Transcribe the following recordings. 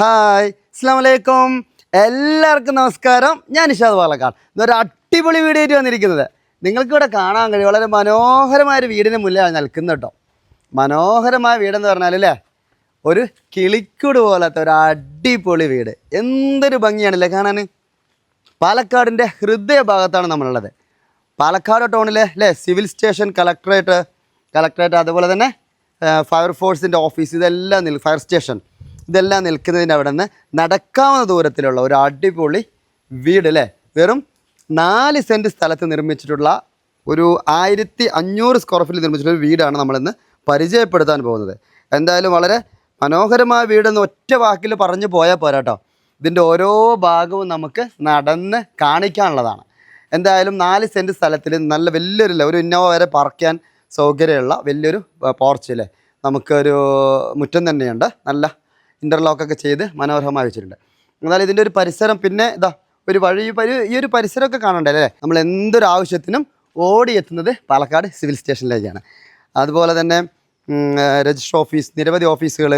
Hi അസ്സാം വലൈക്കും എല്ലാവർക്കും നമസ്കാരം. ഞാൻ ഇഷാദ് പാലക്കാട് ഇന്നൊരു അടിപൊളി വീഡിയോ വന്നിരിക്കുന്നത്. നിങ്ങൾക്കിവിടെ കാണാൻ കഴിയും. വളരെ മനോഹരമായൊരു വീടിന് മുന്നിലാണ് നിൽക്കുന്നത് കേട്ടോ. മനോഹരമായ വീടെന്ന് പറഞ്ഞാൽ അല്ലേ? ഒരു കിളിക്കൂട് പോലത്തെ ഒരു അടിപൊളി വീട്. എന്തൊരു ഭംഗിയാണല്ലേ കാണാൻ പാലക്കാടിന്റെ ഹൃദയഭാഗത്താണ് നമ്മളുള്ളത്. പാലക്കാട് ടൗണിലെ അല്ലേ സിവിൽ സ്റ്റേഷൻ കളക്ടറേറ്റ് കളക്ടറേറ്റ് അതുപോലെ തന്നെ ഫയർഫോഴ്സിന്റെ ഓഫീസ് ഇതെല്ലാം നിൽ ഫയർ സ്റ്റേഷൻ. ഇതെല്ലാം നിൽക്കുന്നതിന്റെ അവിടെ നിന്ന് നടക്കാവുന്ന ദൂരത്തിലുള്ള ഒരു അടിപൊളി വീട് അല്ലേ? വെറും നാല് സെന്റ് സ്ഥലത്ത് നിർമ്മിച്ചിട്ടുള്ള ഒരു ആയിരത്തി അഞ്ഞൂറ് സ്ക്വയർ ഫീറ്റിൽ നിർമ്മിച്ചിട്ടുള്ള ഒരു വീടാണ് നമ്മളിന്ന് പരിചയപ്പെടുത്താൻ പോകുന്നത്. എന്തായാലും വളരെ മനോഹരമായ വീടെന്ന് ഒറ്റ വാക്കിൽ പറഞ്ഞു പോയാൽ പോരാട്ടോ. ഇതിന്റെ ഓരോ ഭാഗവും നമുക്ക് നടന്ന് കാണിക്കാനുള്ളതാണ്. എന്തായാലും നാല് സെന്റ് സ്ഥലത്തിൽ നല്ല വലിയൊരു ഒരു ഇന്നോവ വരെ പാർക്കാൻ സൗകര്യമുള്ള വലിയൊരു പോർച്ച് അല്ലേ നമുക്കൊരു മുറ്റം തന്നെയുണ്ട്. നല്ല ഇന്റർലോക്കൊക്കെ ചെയ്ത് മനോഹരമായി വെച്ചിട്ടുണ്ട്. എന്നാലും ഇതിന്റെ ഒരു പരിസരം പിന്നെ ഇതാ ഒരു വഴി ഈ ഒരു പരിസരമൊക്കെ കാണണ്ടേ അല്ലേ? നമ്മൾ എന്തൊരു ആവശ്യത്തിനും ഓടിയെത്തുന്നത് പാലക്കാട് സിവിൽ സ്റ്റേഷനിലേക്കാണ് അതുപോലെ തന്നെ രജിസ്റ്റർ ഓഫീസ് നിരവധി ഓഫീസുകൾ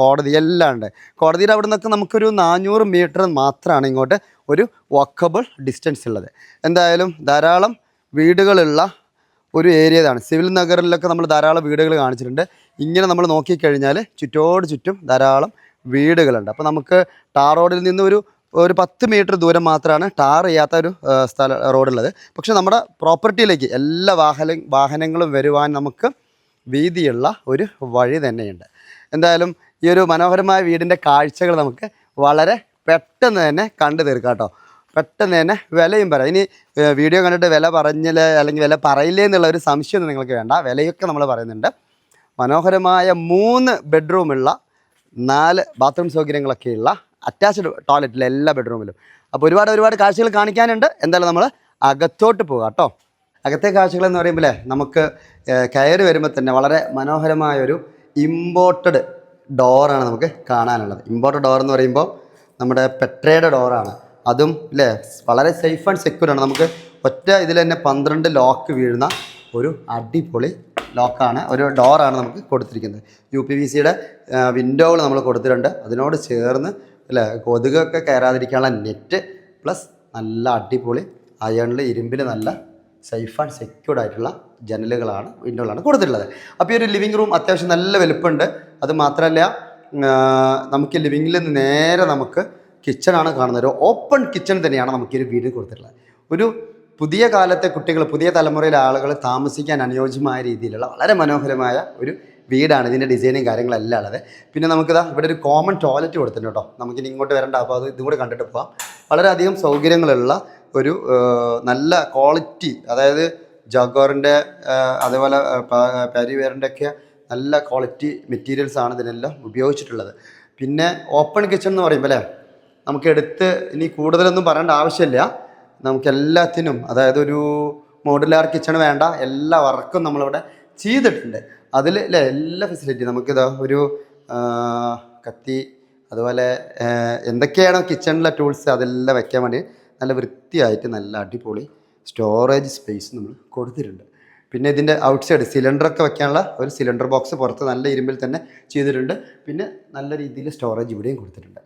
കോടതി എല്ലാം ഉണ്ട്. കോടതിയുടെ അവിടെ നിന്നൊക്കെ നമുക്കൊരു നാനൂറ് മീറ്റർ മാത്രമാണ് ഇങ്ങോട്ട് ഒരു വക്കബിൾ ഡിസ്റ്റൻസ് ഉള്ളത്. എന്തായാലും ധാരാളം വീടുകളുള്ള ഒരു ഏരിയ ഇതാണ്. സിവിൽ നഗറിലൊക്കെ നമ്മൾ ധാരാളം വീടുകൾ കാണിച്ചിട്ടുണ്ട്. ഇങ്ങനെ നമ്മൾ നോക്കിക്കഴിഞ്ഞാൽ ചുറ്റോട് ചുറ്റും ധാരാളം വീടുകളുണ്ട്. അപ്പോൾ നമുക്ക് ടാർ റോഡിൽ നിന്ന് ഒരു ഒരു പത്ത് മീറ്റർ ദൂരം മാത്രമാണ് ടാർ ചെയ്യാത്ത ഒരു സ്ഥല റോഡുള്ളത്. പക്ഷെ നമ്മുടെ പ്രോപ്പർട്ടിയിലേക്ക് എല്ലാ വാഹന വാഹനങ്ങളും വരുവാൻ നമുക്ക് വീതിയുള്ള ഒരു വഴി തന്നെയുണ്ട്. എന്തായാലും ഈ ഒരു മനോഹരമായ വീടിന്റെ കാഴ്ചകൾ നമുക്ക് വളരെ പെട്ടെന്ന് തന്നെ കണ്ടു തീർക്കാം കേട്ടോ. പെട്ടെന്ന് തന്നെ വിലയും പറയാം. ഇനി വീഡിയോ കണ്ടിട്ട് വില പറഞ്ഞില്ല അല്ലെങ്കിൽ വില പറയില്ലേ എന്നുള്ള ഒരു സംശയമൊന്നും നിങ്ങൾക്ക് വേണ്ട. വിലയൊക്കെ നമ്മൾ പറയുന്നുണ്ട്. മനോഹരമായ മൂന്ന് ബെഡ്റൂമുള്ള നാല് ബാത്റൂം സൗകര്യങ്ങളൊക്കെയുള്ള അറ്റാച്ച്ഡ് ടോയ്ലറ്റിൽ എല്ലാ ബെഡ്റൂമിലും. അപ്പോൾ ഒരുപാട് ഒരുപാട് കാഴ്ചകൾ കാണിക്കാനുണ്ട്. എന്തായാലും നമ്മൾ അകത്തോട്ട് പോകാം കേട്ടോ. അകത്തെ കാഴ്ചകൾ എന്ന് പറയുമ്പോൾ നമുക്ക് കയറി വരുമ്പോൾ തന്നെ വളരെ മനോഹരമായൊരു ഇമ്പോർട്ടഡ് ഡോറാണ് നമുക്ക് കാണാനുള്ളത്. ഇമ്പോർട്ടഡ് ഡോർ എന്ന് പറയുമ്പോൾ നമ്മുടെ പെട്രയുടെ ഡോറാണ് അതും അല്ലേ വളരെ സേഫ് ആൻഡ് സെക്യൂർ ആണ്. നമുക്ക് ഒറ്റ ഇതിൽ തന്നെ പന്ത്രണ്ട് ലോക്ക് വീഴുന്ന ഒരു അടിപൊളി ലോക്കാണ് ഒരു ഡോറാണ് നമുക്ക് കൊടുത്തിരിക്കുന്നത്. യു പി വി സിയുടെ വിൻഡോകൾ നമ്മൾ കൊടുത്തിട്ടുണ്ട്. അതിനോട് ചേർന്ന് അല്ലേ കൊതുകൊക്കെ കയറാതിരിക്കാനുള്ള നെറ്റ് പ്ലസ് നല്ല അടിപൊളി അയണിൽ ഇരുമ്പിൽ നല്ല സേഫ് ആൻഡ് സെക്യൂർഡ് ആയിട്ടുള്ള ജനലുകളാണ് വിൻഡോകളാണ് കൊടുത്തിട്ടുള്ളത്. അപ്പോൾ ഈ ഒരു ലിവിങ് റൂം അത്യാവശ്യം നല്ല വലുപ്പമുണ്ട്. അത് മാത്രമല്ല നമുക്ക് ലിവിങ്ങിൽ നിന്ന് നേരെ നമുക്ക് കിച്ചണാണ് കാണുന്നത്. ഒരു ഓപ്പൺ കിച്ചൺ തന്നെയാണ് നമുക്ക് ഈ ഒരു വീട് കൊടുത്തിട്ടുള്ളത്. ഒരു പുതിയ കാലത്തെ കുട്ടികൾ പുതിയ തലമുറയിലെ ആളുകൾ താമസിക്കാൻ അനുയോജ്യമായ രീതിയിലുള്ള വളരെ മനോഹരമായ ഒരു വീടാണ് ഇതിന്റെ ഡിസൈനും കാര്യങ്ങളെല്ലാം ഉള്ളത്. പിന്നെ നമുക്കിതാ ഇവിടെ ഒരു കോമൺ ടോയ്ലറ്റ് കൊടുത്തിട്ടുണ്ട് കേട്ടോ. നമുക്കിനി ഇങ്ങോട്ട് വരണ്ട അപ്പോൾ അത് ഇതും കൂടെ കണ്ടിട്ട് പോകാം വളരെയധികം സൗകര്യങ്ങളുള്ള ഒരു നല്ല ക്വാളിറ്റി അതായത് ജഗോറിന്റെ അതേപോലെ പാരിവേറിന്റെ ഒക്കെ നല്ല ക്വാളിറ്റി മെറ്റീരിയൽസാണ് ഇതിനെല്ലാം ഉപയോഗിച്ചിട്ടുള്ളത്. പിന്നെ ഓപ്പൺ കിച്ചൺ എന്ന് പറയുമ്പോൾ അല്ലേ? നമുക്ക് എടുത്ത് ഇനി കൂടുതലൊന്നും പറയേണ്ട ആവശ്യമില്ല. നമുക്ക് എല്ലാത്തിനും അതായത് ഒരു മോഡുലാർ കിച്ചൺ വേണ്ട എല്ലാ വർക്കും നമ്മളിവിടെ ചെയ്തിട്ടുണ്ട്. അതിൽ അല്ലേ എല്ലാ ഫെസിലിറ്റി നമുക്കിതാ ഒരു കത്തി അതുപോലെ എന്തൊക്കെയാണോ കിച്ചണിലെ ടൂൾസ് അതെല്ലാം വെക്കാൻ വേണ്ടി നല്ല വൃത്തിയായിട്ട് നല്ല അടിപൊളി സ്റ്റോറേജ് സ്പേസ് നമ്മൾ കൊടുത്തിട്ടുണ്ട്. പിന്നെ ഇതിന്റെ ഔട്ട് സൈഡ് സിലിണ്ടറൊക്കെ വെക്കാനുള്ള ഒരു സിലിണ്ടർ ബോക്സ് പുറത്ത് നല്ല ഇരുമ്പിൽ തന്നെ ചെയ്തിട്ടുണ്ട്. പിന്നെ നല്ല രീതിയിൽ സ്റ്റോറേജ് ഇവിടെയും കൊടുത്തിട്ടുണ്ട്.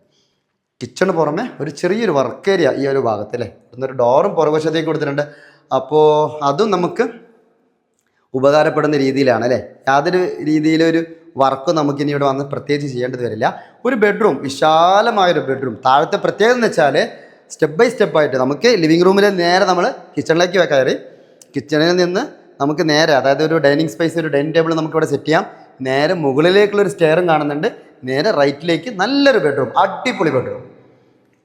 കിച്ചണ് പുറമെ ഒരു ചെറിയൊരു വർക്ക് ഏരിയ ഈ ഒരു ഭാഗത്ത് അല്ലേ? ഒരു ഡോറും പുറകുവശത്തേക്ക് കൊടുത്തിട്ടുണ്ട്. അപ്പോൾ അതും നമുക്ക് ഉപകാരപ്പെടുന്ന രീതിയിലാണ് അല്ലേ? യാതൊരു രീതിയിലൊരു വർക്കും നമുക്കിനി ഇവിടെ വന്ന് പ്രത്യേകിച്ച് ചെയ്യേണ്ടത് വരില്ല. ഒരു ബെഡ്റൂം വിശാലമായൊരു ബെഡ്റൂം താഴത്തെ പ്രത്യേകത എന്ന് വെച്ചാൽ സ്റ്റെപ്പ് ബൈ സ്റ്റെപ്പ് ആയിട്ട് നമുക്ക് ലിവിങ് റൂമിൽ നേരെ നമ്മൾ കിച്ചണിലേക്ക് കയറി കിച്ചണിൽ നിന്ന് നമുക്ക് നേരെ അതായത് ഒരു ഡൈനിങ് സ്പേസ് ഒരു ഡൈനിങ് ടേബിൾ നമുക്ക് ഇവിടെ സെറ്റ് ചെയ്യാം. നേരെ മുകളിലേക്കുള്ള ഒരു സ്റ്റെയറും കാണുന്നുണ്ട്. നേരെ റൈറ്റിലേക്ക് നല്ലൊരു ബെഡ്റൂം അടിപൊളി ബെഡ്റൂം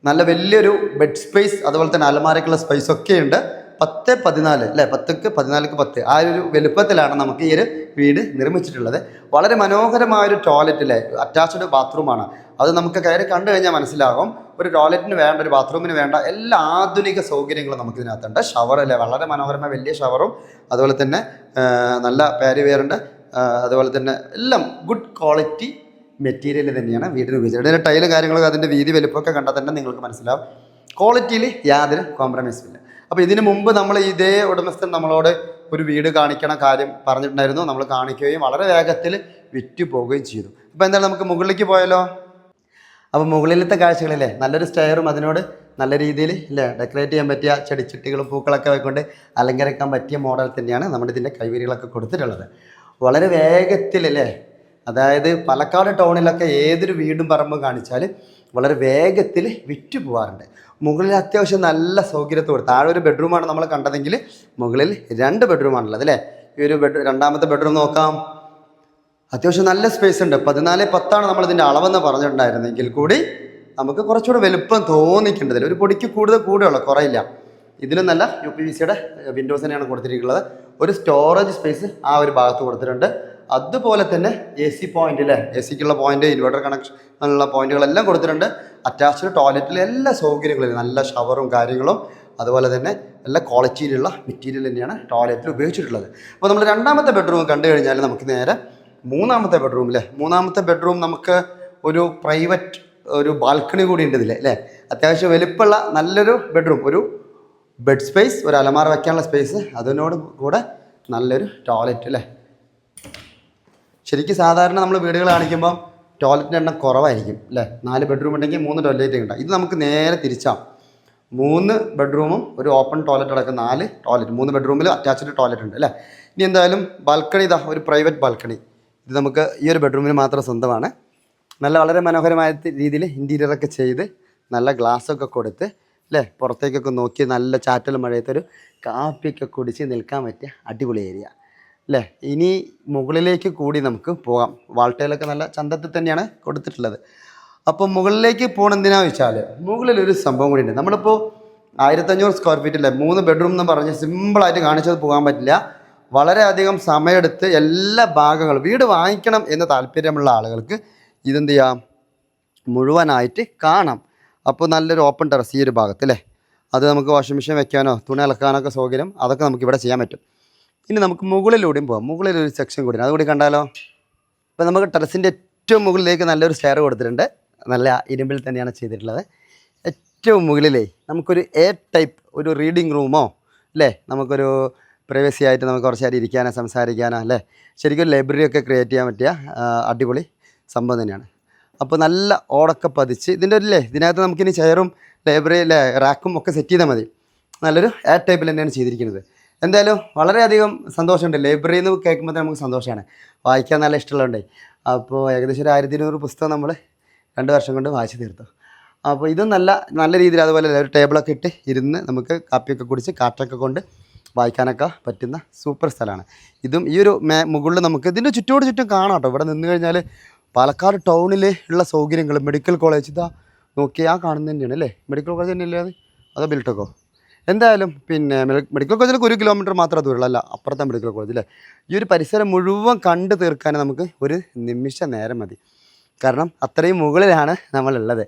നല്ല വലിയൊരു ബെഡ് സ്പേസ് അതുപോലെ തന്നെ അലമാരക്കുള്ള സ്പേസ് ഒക്കെ ഉണ്ട്. പത്ത് പതിനാല് അല്ലേ? പത്തുക്ക് പതിനാലക്ക് പത്ത്. ആ ഒരു വലുപ്പത്തിലാണ് നമുക്ക് ഈ ഒരു വീട് നിർമ്മിച്ചിട്ടുള്ളത്. വളരെ മനോഹരമായൊരു ടോയ്ലറ്റ് അല്ലേ അറ്റാച്ച്ഡ് ബാത്റൂമാണ് അത് നമുക്ക് കയറി കണ്ടു കഴിഞ്ഞാൽ മനസ്സിലാകും. ഒരു ടോയ്ലറ്റിന് വേണ്ട ഒരു ബാത്റൂമിന് വേണ്ട എല്ലാ ആധുനിക സൗകര്യങ്ങളും നമുക്ക് ഇതിനകത്തുണ്ട്. ഷവർ അല്ലേ? വളരെ മനോഹരമായ വലിയ ഷവറും അതുപോലെ തന്നെ നല്ല നല്ല പാരിവെയറുണ്ട് അതുപോലെ തന്നെ എല്ലാം ഗുഡ് ക്വാളിറ്റി മെറ്റീരിയൽ തന്നെയാണ് വീടിന് ഉപയോഗിച്ചത്. അതിന്റെ ടൈലും കാര്യങ്ങളൊക്കെ അതിന്റെ വീതി വലുപ്പമൊക്കെ കണ്ടാൽ തന്നെ നിങ്ങൾക്ക് മനസ്സിലാവും. ക്വാളിറ്റിയിൽ യാതൊരു കോംപ്രമൈസും ഇല്ല. അപ്പോൾ ഇതിനു മുമ്പ് നമ്മൾ ഇതേ ഉടമസ്ഥൻ നമ്മളോട് ഒരു വീട് കാണിക്കണ കാര്യം പറഞ്ഞിട്ടുണ്ടായിരുന്നു. നമ്മൾ കാണിക്കുകയും വളരെ വേഗത്തിൽ വിറ്റു പോവുകയും ചെയ്തു. അപ്പോൾ എന്തായാലും നമുക്ക് മുകളിലേക്ക് പോയാലോ? അപ്പോൾ മുകളിലത്തെ കാഴ്ചകളില്ലേ? നല്ലൊരു സ്റ്റെയറും അതിനോട് നല്ല രീതിയിൽ ഇല്ലേ? ഡെക്കറേറ്റ് ചെയ്യാൻ പറ്റിയ ചെടിച്ചട്ടികളും പൂക്കളൊക്കെ വെക്കൊണ്ട് അലങ്കരിക്കാൻ പറ്റിയ മോഡൽ തന്നെയാണ് നമ്മുടെ ഇതിന്റെ കൈവരികളൊക്കെ കൊടുത്തിട്ടുള്ളത്. വളരെ വേഗത്തിലല്ലേ അതായത് പാലക്കാട് ടൗണിലൊക്കെ ഏതൊരു വീടും പറമ്പും കാണിച്ചാൽ വളരെ വേഗത്തിൽ വിറ്റ് പോകാറുണ്ട് മുകളിൽ അത്യാവശ്യം നല്ല സൗകര്യത്തോട് താഴെ ഒരു ബെഡ്റൂമാണ് നമ്മൾ കണ്ടതെങ്കിൽ മുകളിൽ രണ്ട് ബെഡ്റൂമാണുള്ളത് അല്ലേ? ഈ ഒരു ബെഡ് രണ്ടാമത്തെ ബെഡ്റൂം നോക്കാം. അത്യാവശ്യം നല്ല സ്പേസ് ഉണ്ട്. പതിനാല് പത്താണ് നമ്മൾ ഇതിന്റെ അളവെന്ന് പറഞ്ഞിട്ടുണ്ടായിരുന്നെങ്കിൽ കൂടി നമുക്ക് കുറച്ചുകൂടെ വലുപ്പം തോന്നിക്കേണ്ടതിൽ ഒരു പൊടിക്ക് കൂടുതൽ കൂടുകയുള്ളൂ കുറയില്ല. ഇതിലും നല്ല യു പി വി സിയുടെ വിൻഡോസ് തന്നെയാണ് കൊടുത്തിരിക്കുന്നത്. ഒരു സ്റ്റോറേജ് സ്പേസ് ആ ഒരു ഭാഗത്ത് കൊടുത്തിട്ടുണ്ട്. അതുപോലെ തന്നെ എ സി പോയിന്റ് അല്ലേ? എ സിക്കുള്ള പോയിന്റ് ഇൻവെർട്ടർ കണക്ഷൻ ഉള്ള പോയിന്റുകളെല്ലാം കൊടുത്തിട്ടുണ്ട്. അറ്റാച്ച്ഡ് ടോയ്ലറ്റിലെ എല്ലാ സൗകര്യങ്ങളും നല്ല ഷവറും കാര്യങ്ങളും. അതുപോലെ തന്നെ നല്ല ക്വാളിറ്റിയിലുള്ള മെറ്റീരിയൽ തന്നെയാണ് ടോയ്ലറ്റിൽ ഉപയോഗിച്ചിട്ടുള്ളത്. അപ്പോൾ നമ്മൾ രണ്ടാമത്തെ ബെഡ്റൂം കണ്ടു കഴിഞ്ഞാൽ നമുക്ക് നേരെ മൂന്നാമത്തെ ബെഡ്റൂം അല്ലേ? മൂന്നാമത്തെ ബെഡ്റൂം നമുക്ക് ഒരു പ്രൈവറ്റ് ഒരു ബാൽക്കണി കൂടി ഉണ്ട് ഇതിൽ അല്ലേ? അത്യാവശ്യം വലിപ്പമുള്ള നല്ലൊരു ബെഡ്റൂം ഒരു ബെഡ് സ്പേസ് ഒരു അലമാറ വയ്ക്കാനുള്ള സ്പേസ് അതിനോട് കൂടെ നല്ലൊരു ടോയ്ലറ്റ് അല്ലേ? ശരിക്കും സാധാരണ നമ്മൾ വീടുകൾ കാണിക്കുമ്പോൾ ടോയ്ലറ്റിന്റെ എണ്ണം കുറവായിരിക്കും അല്ലേ? നാല് ബെഡ്റൂം ഉണ്ടെങ്കിൽ മൂന്ന് ടോയ്ലറ്റ് ഉണ്ടാകും ഇത് നമുക്ക് നേരെ തിരിച്ചാം. മൂന്ന് ബെഡ്റൂമും ഒരു ഓപ്പൺ ടോയ്ലറ്റ് അടക്കം നാല് ടോയ്ലറ്റ് മൂന്ന് ബെഡ്റൂമിൽ അറ്റാച്ച്ഡ് ടോയ്ലറ്റ് ഉണ്ട് അല്ലേ? ഇനി എന്തായാലും ബാൽക്കണി ഇതാ ഒരു പ്രൈവറ്റ് ബാൽക്കണി. ഇത് നമുക്ക് ഈ ഒരു ബെഡ്റൂമിന് മാത്രം സ്വന്തമാണ്. നല്ല വളരെ മനോഹരമായ രീതിയിൽ ഇന്റീരിയറൊക്കെ ചെയ്ത് നല്ല ഗ്ലാസ്സൊക്കെ കൊടുത്ത് അല്ലേ? പുറത്തേക്കൊക്കെ നോക്കി നല്ല ചാറ്റൽ മഴയത്തൊരു കാപ്പിയൊക്കെ കുടിച്ച് നിൽക്കാൻ പറ്റിയ അടിപൊളി ഏരിയ അല്ലേ ഇനി മുകളിലേക്ക് കൂടി നമുക്ക് പോകാം. വാൾട്ടയിലൊക്കെ നല്ല ചന്തത്തിൽ തന്നെയാണ് കൊടുത്തിട്ടുള്ളത്. അപ്പോൾ മുകളിലേക്ക് പോകണെന്തിനാ വെച്ചാൽ മുകളിൽ ഒരു സംഭവം കൂടി ഉണ്ട്. നമ്മളിപ്പോൾ ആയിരത്തഞ്ഞൂറ് സ്ക്വയർ ഫീറ്റ് മൂന്ന് ബെഡ്റൂം എന്ന് പറഞ്ഞ് സിമ്പിളായിട്ട് കാണിച്ചത് പോകാൻ പറ്റില്ല. വളരെയധികം സമയമെടുത്ത് എല്ലാ ഭാഗങ്ങളും വീട് വാങ്ങിക്കണം എന്ന് താല്പര്യമുള്ള ആളുകൾക്ക് ഇതെന്ത് ചെയ്യാം? മുഴുവനായിട്ട് കാണാം. അപ്പോൾ നല്ലൊരു ഓപ്പൺ ടെറസ് ഈ ഒരു ഭാഗത്ത് അല്ലേ അത് നമുക്ക് വാഷിംഗ് മെഷീൻ വെക്കാനോ തുണി അലക്കാനൊക്കെ സൗകര്യം അതൊക്കെ നമുക്ക് ഇവിടെ ചെയ്യാൻ പറ്റും. ഇനി നമുക്ക് മുകളിലൂടെയും പോകാം മുകളിൽ ഒരു സെക്ഷൻ കൂടി. അതുകൂടി കണ്ടാലോ? ഇപ്പോൾ നമുക്ക് ടെറസിന്റെ ഏറ്റവും മുകളിലേക്ക് നല്ലൊരു സ്റ്റെയർ കൊടുത്തിട്ടുണ്ട്. നല്ല ഇരുമ്പിൽ തന്നെയാണ് ചെയ്തിട്ടുള്ളത്. ഏറ്റവും മുകളിലേ നമുക്കൊരു എ ടൈപ്പ് ഒരു റീഡിംഗ് റൂമോ അല്ലേ? നമുക്കൊരു പ്രൈവസി ആയിട്ട് നമുക്ക് കുറച്ച് നേരം ഇരിക്കാനോ സംസാരിക്കാനോ അല്ലേ? ശരിക്കും ലൈബ്രറി ഒക്കെ ക്രിയേറ്റ് ചെയ്യാൻ പറ്റിയ അടിപൊളി സംഭവം തന്നെയാണ്. അപ്പോൾ നല്ല ഓടൊക്കെ പതിച്ച് ഇതിന്റെ ഒരു അല്ലേ ഇതിനകത്ത് നമുക്കിനി ചെയറും ലൈബ്രറി റാക്കും ഒക്കെ സെറ്റ് ചെയ്താൽ മതി. നല്ലൊരു എ ടൈപ്പിൽ തന്നെയാണ് ചെയ്തിരിക്കുന്നത്. എന്തായാലും വളരെയധികം സന്തോഷമുണ്ട്. ലൈബ്രറി എന്ന് കേൾക്കുമ്പോൾ തന്നെ നമുക്ക് സന്തോഷമാണ്. വായിക്കാൻ നല്ല ഇഷ്ടമുള്ളതുകൊണ്ടേ അപ്പോൾ ഏകദേശം ഒരു ആയിരത്തി ഇരുന്നൂറ് പുസ്തകം നമ്മൾ രണ്ട് വർഷം കൊണ്ട് വായിച്ചു തീർത്തു. അപ്പോൾ ഇതും നല്ല നല്ല രീതിയിൽ അതുപോലെ ഒരു ടേബിളൊക്കെ ഇട്ട് ഇരുന്ന് നമുക്ക് കാപ്പിയൊക്കെ കുടിച്ച് കാറ്റൊക്കെ കൊണ്ട് വായിക്കാനൊക്കെ പറ്റുന്ന സൂപ്പർ സ്ഥലമാണ്. ഇതും ഈ ഒരു മേ മുകളിൽ നമുക്ക് ഇതിന്റെ ചുറ്റോട് ചുറ്റും കാണാം കേട്ടോ. ഇവിടെ നിന്ന് കഴിഞ്ഞാൽ പാലക്കാട് ടൗണിൽ ഉള്ള സൗകര്യങ്ങൾ മെഡിക്കൽ കോളേജ് ഇതാ നോക്കിയാൽ ആ കാണുന്നത് തന്നെയാണ് അല്ലേ? മെഡിക്കൽ കോളേജ് തന്നെയല്ലേ അത്? അതോ ബിൽട്ടൊക്കോ എന്തായാലും പിന്നെ മെഡിക്കൽ കോളേജിൽ ഒരു കിലോമീറ്റർ മാത്രമേ ദൂരമുള്ളൂ അപ്പുറത്തെ മെഡിക്കൽ കോളേജ് അല്ലേ ഈ ഒരു പരിസരം മുഴുവൻ കണ്ടു തീർക്കാൻ നമുക്ക് ഒരു നിമിഷ നേരം മതി. കാരണം അത്രയും മുകളിലാണ് നമ്മളുള്ളത്.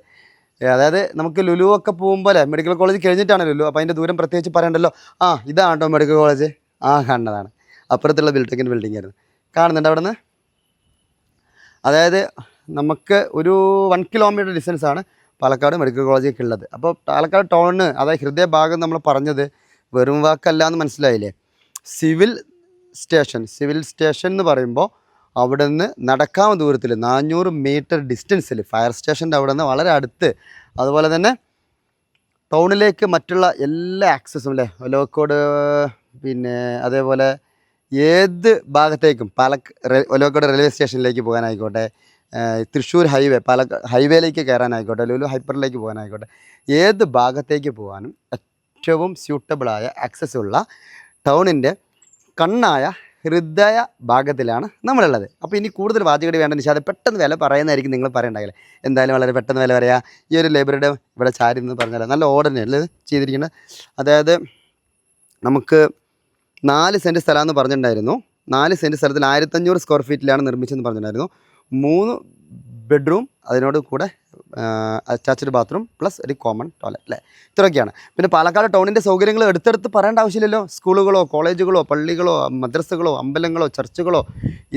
അതായത് നമുക്ക് ലുലു ഒക്കെ പോകുമ്പോൾ മെഡിക്കൽ കോളേജ് കഴിഞ്ഞിട്ടാണ് ലുലു. അപ്പോൾ അതിന്റെ ദൂരം പ്രത്യേകിച്ച് പറയണ്ടല്ലോ. ആ ഇതാണ് മെഡിക്കൽ കോളേജ് ആ കണ്ടതാണ്. അപ്പുറത്തുള്ള ബിൽഡിങ്ങിന്റെ ബിൽഡിംഗ് ആയിരുന്നു. കാണുന്നുണ്ട് അവിടെ നിന്ന് അതായത് നമുക്ക് ഒരു വൺ കിലോമീറ്റർ ഡിസ്റ്റൻസ് ആണ്. പാലക്കാട് മെഡിക്കൽ കോളേജൊക്കെ ഉള്ളത്. അപ്പോൾ പാലക്കാട് ടൗണിന് അതായത് ഹൃദയഭാഗം നമ്മൾ പറഞ്ഞത് വെറും വാക്കല്ല എന്ന് മനസ്സിലായില്ലേ? സിവിൽ സ്റ്റേഷൻ സിവിൽ സ്റ്റേഷൻ എന്ന് പറയുമ്പോൾ അവിടെ നിന്ന് നടക്കാവുന്ന ദൂരത്തിൽ നാനൂറ് മീറ്റർ ഡിസ്റ്റൻസിൽ ഫയർ സ്റ്റേഷന്റെ അവിടെ നിന്ന് വളരെ അടുത്ത് അതുപോലെ തന്നെ ടൗണിലേക്ക് മറ്റുള്ള എല്ലാ ആക്സസും അല്ലേ? ഒലോക്കോട് പിന്നെ അതേപോലെ ഏത് ഭാഗത്തേക്കും പാലക്ക ഒലോക്കോട് റെയിൽവേ സ്റ്റേഷനിലേക്ക് പോകാനായിക്കോട്ടെ തൃശ്ശൂർ ഹൈവേ പാലക്ക ഹൈവേയിലേക്ക് കയറാനായിക്കോട്ടെ ലുലു ഹൈപ്പറിലേക്ക് പോകാനായിക്കോട്ടെ ഏത് ഭാഗത്തേക്ക് പോകാനും ഏറ്റവും സ്യൂട്ടബിളായ ആക്സസ് ഉള്ള ടൗണിന്റെ കണ്ണായ ഹൃദയ ഭാഗത്തിലാണ് നമ്മളുള്ളത്. അപ്പോൾ ഇനി കൂടുതൽ വാചകടി വേണ്ട നിശാദ് പെട്ടെന്ന് വില പറയുന്നതായിരിക്കും നിങ്ങൾ പറയണ്ടാകില്ലേ എന്തായാലും വളരെ പെട്ടെന്ന് വില പറയാം. ഈ ഒരു ലൈബ്രറിയുടെ ഇവിടെ ചാരി എന്ന് പറഞ്ഞാൽ നല്ല ഓർഡർ അല്ലേ ചെയ്തിരിക്കുന്നത്? അതായത് നമുക്ക് നാല് സെന്റ് സ്ഥലമെന്ന് പറഞ്ഞിട്ടുണ്ടായിരുന്നു. നാല് സെന്റ് സ്ഥലത്തിൽ ആയിരത്തഞ്ഞൂറ് സ്ക്വയർ ഫീറ്റിലാണ് നിർമ്മിച്ചതെന്ന് പറഞ്ഞിട്ടുണ്ടായിരുന്നു. മൂന്ന് ബെഡ്റൂം അതിനോട് കൂടെ അറ്റാച്ച്ഡ് ബാത്റൂം പ്ലസ് ഒരു കോമൺ ടോയ്ലറ്റ് അല്ലേ ഇത്രയൊക്കെയാണ്. പിന്നെ പാലക്കാട് ടൗണിന്റെ സൗകര്യങ്ങൾ എടുത്തെടുത്ത് പറയേണ്ട ആവശ്യമില്ലല്ലോ. സ്കൂളുകളോ കോളേജുകളോ പള്ളികളോ മദ്രസകളോ അമ്പലങ്ങളോ ചർച്ചുകളോ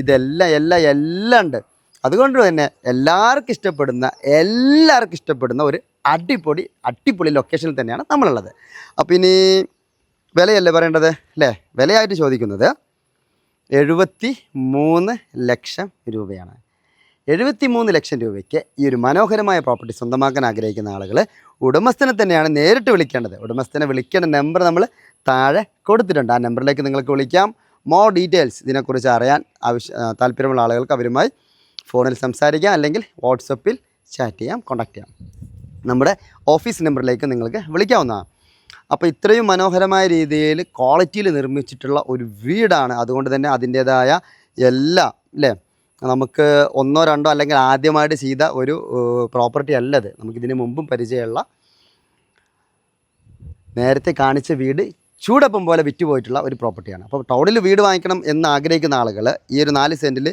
ഇതെല്ലാം എല്ലാം എല്ലാം ഉണ്ട്. അതുകൊണ്ട് തന്നെ എല്ലാവർക്കും ഇഷ്ടപ്പെടുന്ന എല്ലാവർക്കും ഇഷ്ടപ്പെടുന്ന ഒരു അടിപൊളി അടിപൊളി ലൊക്കേഷനിൽ തന്നെയാണ് നമ്മളുള്ളത്. അപ്പോൾ ഇനി വിലയല്ലേ പറയേണ്ടത്? അല്ലേ വിലയായിട്ട് ചോദിക്കുന്നത് എഴുപത്തി മൂന്ന് ലക്ഷം രൂപയാണ്. എഴുപത്തി മൂന്ന് ലക്ഷം രൂപയ്ക്ക് ഈ ഒരു മനോഹരമായ പ്രോപ്പർട്ടി സ്വന്തമാക്കാൻ ആഗ്രഹിക്കുന്ന ആളുകൾ ഉടമസ്ഥനെ തന്നെയാണ് നേരിട്ട് വിളിക്കേണ്ടത്. ഉടമസ്ഥനെ വിളിക്കേണ്ട നമ്പർ നമ്മൾ താഴെ കൊടുത്തിട്ടുണ്ട്. ആ നമ്പറിലേക്ക് നിങ്ങൾക്ക് വിളിക്കാം. മോർ ഡീറ്റെയിൽസ് ഇതിനെക്കുറിച്ച് അറിയാൻ ആവശ്യ താല്പര്യമുള്ള ആളുകൾക്ക് അവരുമായി ഫോണിൽ സംസാരിക്കാം. അല്ലെങ്കിൽ വാട്സപ്പിൽ ചാറ്റ് ചെയ്യാം കോൺടാക്റ്റ് ചെയ്യാം. നമ്മുടെ ഓഫീസ് നമ്പറിലേക്ക് നിങ്ങൾക്ക് വിളിക്കാവുന്നതാണ്. അപ്പോൾ ഇത്രയും മനോഹരമായ രീതിയിൽ ക്വാളിറ്റിയിൽ നിർമ്മിച്ചിട്ടുള്ള ഒരു വീടാണ്. അതുകൊണ്ട് തന്നെ അതിന്റേതായ എല്ലാ അല്ലേ നമുക്ക് ഒന്നോ രണ്ടോ അല്ലെങ്കിൽ ആദ്യമായിട്ട് ചെയ്ത ഒരു പ്രോപ്പർട്ടി അല്ലത് നമുക്കിതിന് മുമ്പും പരിചയമുള്ള നേരത്തെ കാണിച്ച വീട് ചൂടപ്പം പോലെ വിറ്റുപോയിട്ടുള്ള ഒരു പ്രോപ്പർട്ടിയാണ് അപ്പോൾ ടൗണിൽ വീട് വാങ്ങിക്കണം എന്ന് ആഗ്രഹിക്കുന്ന ആളുകൾ ഈ ഒരു നാല് സെന്റിൽ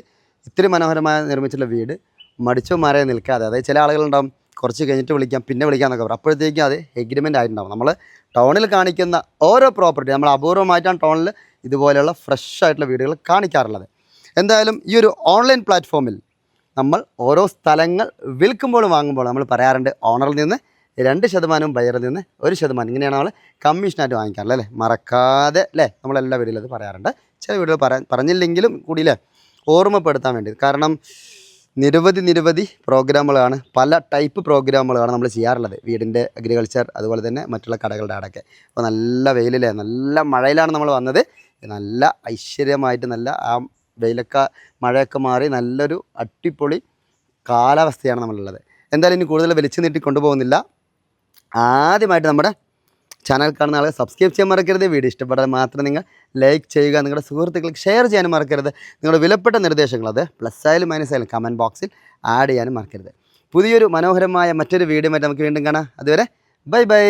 ഇത്രയും മനോഹരമായി നിർമ്മിച്ചിട്ടുള്ള വീട് മടിച്ചോ മാറേ നിൽക്കാതെ അതായത് ചില ആളുകളുണ്ടാവും കുറച്ച് കഴിഞ്ഞിട്ട് വിളിക്കാം പിന്നെ വിളിക്കാം എന്നൊക്കെ പറയും. അപ്പോഴത്തേക്കും അത് എഗ്രിമെന്റ് ആയിട്ടുണ്ടാവും. നമ്മൾ ടൗണിൽ കാണിക്കുന്ന ഓരോ പ്രോപ്പർട്ടി നമ്മൾ അപൂർവമായിട്ടാണ് ടൗണിൽ ഇതുപോലെയുള്ള ഫ്രഷ് ആയിട്ടുള്ള വീടുകൾ കാണിക്കാറുള്ളത്. എന്തായാലും ഈ ഒരു ഓൺലൈൻ പ്ലാറ്റ്ഫോമിൽ നമ്മൾ ഓരോ സ്ഥലങ്ങൾ വിൽക്കുമ്പോഴും വാങ്ങുമ്പോഴും നമ്മൾ പറയാറുണ്ട് ഓണറിൽ നിന്ന് രണ്ട് ശതമാനവും ബയറിൽ നിന്ന് ഒരു ശതമാനം. ഇങ്ങനെയാണ് നമ്മൾ കമ്മീഷനായിട്ട് വാങ്ങിക്കാറുള്ളത് അല്ലേ? മറക്കാതെ അല്ലേ? നമ്മളെല്ലാ വീടുകളും അത് പറയാറുണ്ട്. ചില വീടുകൾ പറയാൻ പറഞ്ഞില്ലെങ്കിലും കൂടിയില്ലേ ഓർമ്മപ്പെടുത്താൻ വേണ്ടി. കാരണം നിരവധി നിരവധി പ്രോഗ്രാമുകളാണ് പല ടൈപ്പ് പ്രോഗ്രാമുകളാണ് നമ്മൾ ചെയ്യാറുള്ളത്. വീടിന്റെ അഗ്രികൾച്ചർ അതുപോലെ തന്നെ മറ്റുള്ള കടകളുടെ അടക്കെ അപ്പോൾ നല്ല വെയിലിലെ നല്ല മഴയിലാണ് നമ്മൾ വന്നത്. നല്ല ഐശ്വര്യമായിട്ട് നല്ല ആ വെയിലൊക്കെ മഴയൊക്കെ മാറി നല്ലൊരു അടിപൊളി കാലാവസ്ഥയാണ് നമ്മളുള്ളത്. എന്തായാലും ഇനി കൂടുതൽ വലിച്ചു നീട്ടി കൊണ്ടുപോകുന്നില്ല. ആദ്യമായിട്ട് നമ്മുടെ ചാനൽ കാണുന്ന ആളുകൾ സബ്സ്ക്രൈബ് ചെയ്യാൻ മറക്കരുത്. വീഡിയോ ഇഷ്ടപ്പെട്ടാൽ മാത്രം നിങ്ങൾ ലൈക്ക് ചെയ്യുക. നിങ്ങളുടെ സുഹൃത്തുക്കൾക്ക് ഷെയർ ചെയ്യാനും മറക്കരുത്. നിങ്ങളുടെ വിലപ്പെട്ട നിർദ്ദേശങ്ങൾ അത് പ്ലസ് ആയാലും മൈനസ് ആയാലും കമന്റ് ബോക്സിൽ ആഡ് ചെയ്യാനും മറക്കരുത്. പുതിയൊരു മനോഹരമായ മറ്റൊരു വീഡിയോ മറ്റേ നമുക്ക് വീണ്ടും കാണാം. അതുവരെ ബൈ ബൈ